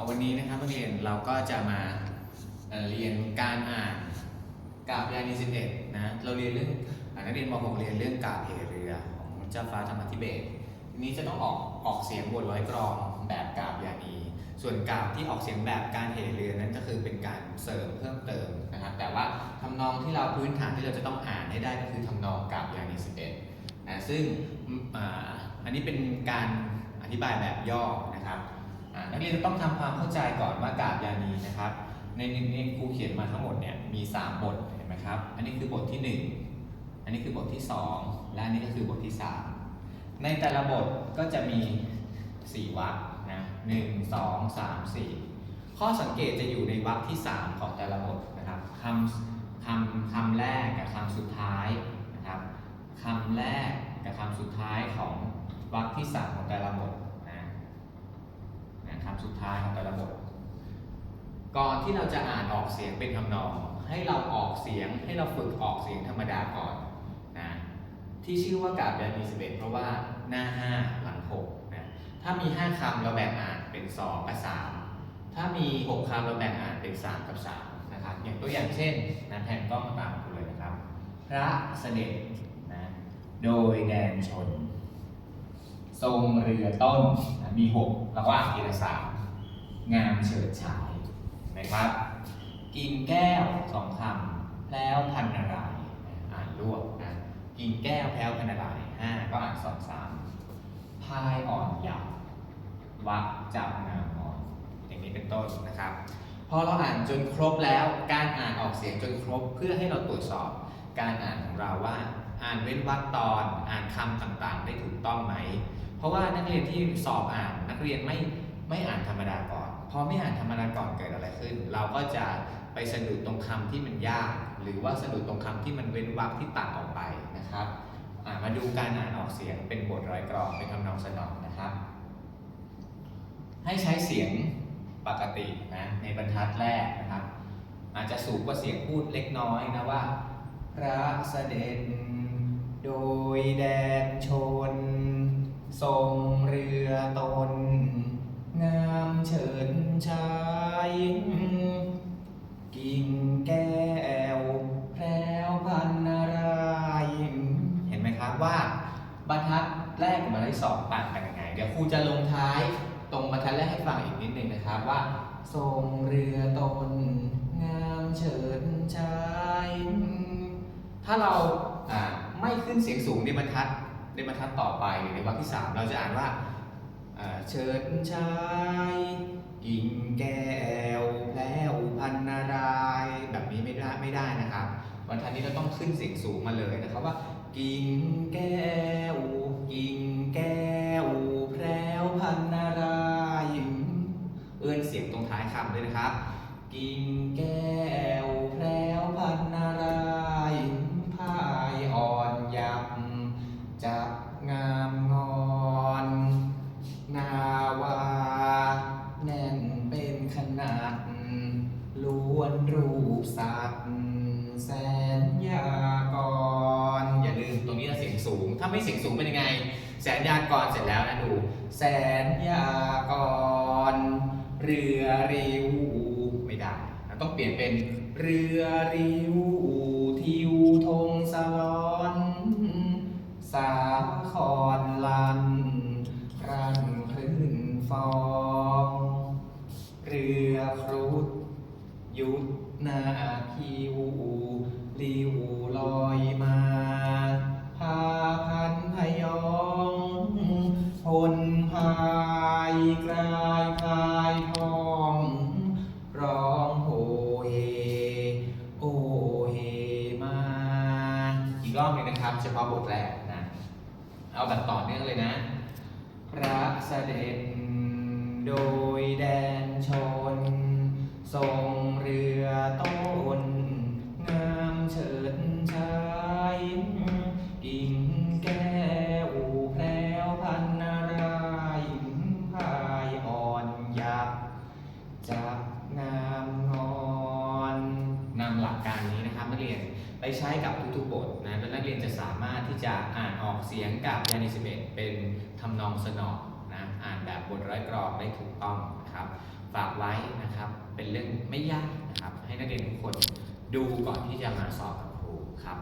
เอาวันนี้นะครับนักเรียนเราก็จะมาเรียนการอ่านกาบยานี11นะเราเรียนเรื่องนักเรียนม .6 เรียนเรื่องกาบเหเรือของเจ้าฟ้าธรรมธิเบศทีนี้จะต้องออกออกเสียงบทร้อยกรองแบบกาบยานี ส่วนกาบที่ออกเสียงแบบการเหเรือนั้นก็คือเป็นการเสริมเพิ่มเติมนะครับ แต่ว่าทำนองที่เราพื้นฐานที่เราจะต้องอ่านให้ได้ก็คือทำนองกาบยานี11นะซึ่งออันนี้เป็นการอธิบายแบบย่อนะครับ นักเรียนจะต้องทำความเข้าใจก่อนว่ากาบยานีนะครับ ในในในครูเขียนมาทั้งหมดเนี่ยมี 3 บทเห็นไหมครับ อันนี้คือบทที่ 1 อันนี้คือบทที่ 2 และอันนี้ก็คือบทที่ 3 ในแต่ละบทก็จะมี 4วรรคนะหนึ่งสองสามสี่ข้อสังเกตจะอยู่ในวรรคที่ 3 ของแต่ละบทนะครับคำคำคำแรกกับคำสุดท้ายนะครับคำแรกกับคำสุดท้ายของวรรคที่3นะ นะคำสุด ท้ายของแต่ละบทก่อนที่เราจะอ่านออกเสียงเป็นทำนอง ให้เราออกเสียงให้เราฝึกออกเสียงธรรมดาก่อนนะที่ชื่อว่ากาบยานีสิบเอ็ดเพราะว่าหน้า5หลัง6นะถ้ามี5คำเราแบ่งอ่านเป็น2กับ3ถ้ามี6คำเราแบ่งอ่านเป็น3กับ3นะครับอย่างตัวอย่างเช่นนะแผนกล้องตามคุณเลยนะครับ พระเสด็จนะโดยแดนชน ทรงเรือต้นนะมีหกแล้วก็อ่านทีละสาม งามเฉิดฉายนะครับ กินแก้วสองคำแล้วพันนารอ่านรวบนะกินแก้วแพล้วพันนารห้าก็อ่านสองสามพายอ่อนหยับวักจับงามอ่อนอย่างนี้เป็นต้นนะครับพอเราอ่านจนครบแล้วการอ่านออกเสียงจนครบเพื่อให้เราตรวจสอบ การอ่านของเราว่า อ่านเว้นวรรคตอนอ่านคำต่างๆ ได้ถูกต้องไหม เพราะว่านักเรียนที่สอบอ่านนักเรียนไม่ไม่อ่านธรรมดาก่อน พอไม่อ่านธรรมดาก่อนเกิดอะไรขึ้น เราก็จะไปสะดุดตรงคำที่มันยาก หรือว่าสะดุดตรงคำที่มันเว้นวรรคที่ตัดออกไปนะครับมาดูการอ่านออกเสียงเป็นบทร้อยกรองเป็นทำนองสนองนะครับ ให้ใช้เสียงปกตินะในบรรทัดแรกนะครับ อาจจะสูงกว่าเสียงพูดเล็กน้อยนะว่า พระเสด็จโดยแดนชน ทรงเรือตน ชายกิ่งแก้วแพรวพันนารายเห็นไหมครับว่าบรรทัดแรกกับบรรทัดที่สองต่างกันยังไง เดี๋ยวครูจะลงท้ายตรงบรรทัดแรกให้ฟังอีกนิดนึงนะครับว่าทรงเรือตนงามเฉินชาย ถ้าเราไม่ขึ้นเสียงสูงในบรรทัดในบรรทัดต่อไปหรือในวรรคที่สามเราจะอ่านว่าเชิญชาย กิ่งแก้วแล้วพันนารายแบบนี้ไม่ได้ไม่ได้นะครับวันทันนี้เราต้องขึ้นเสียงสูงมาเลยนะครับว่า กิ่งแก้ว กิ่งแก้วแพรวพันนารายเอื้อนเสียงตรงท้ายคำด้วยนะครับ กิ่งแก้ว สัตว์แสนยากร อย่าลืมตรงนี้เราเสียงสูง ถ้าไม่เสียงสูงเป็นยังไง แสนยากรเสร็จแล้วนะดู แสนยากร เรือริวไม่ได้ ต้องเปลี่ยนเป็นเรือริว กรอบหนึงนะครับ เฉพาะบทแรกนะ เอาแบบต่อเนื่องเลยนะ พระเสด็จโดยแดนชน ทรงเรือต้น งามเฉิดชายกิ่งแก้วแพรวพันนารายพายอ่อนยับ จับงามงอนนำหลักการนี้นะครับนักเรียน ไปใช้กับทุกๆบทนะนักเรียนจะสามารถที่จะอ่านออกเสียงกับยานิสเบตเป็นทำนองสนอนะอ่านแบบบทร้อยกรอบได้ถูกต้องนะครับ ฝากไว้นะครับเป็นเรื่องไม่ยากนะครับ ให้นักเรียนทุกคนดูก่อนที่จะมาสอบกับครูครับ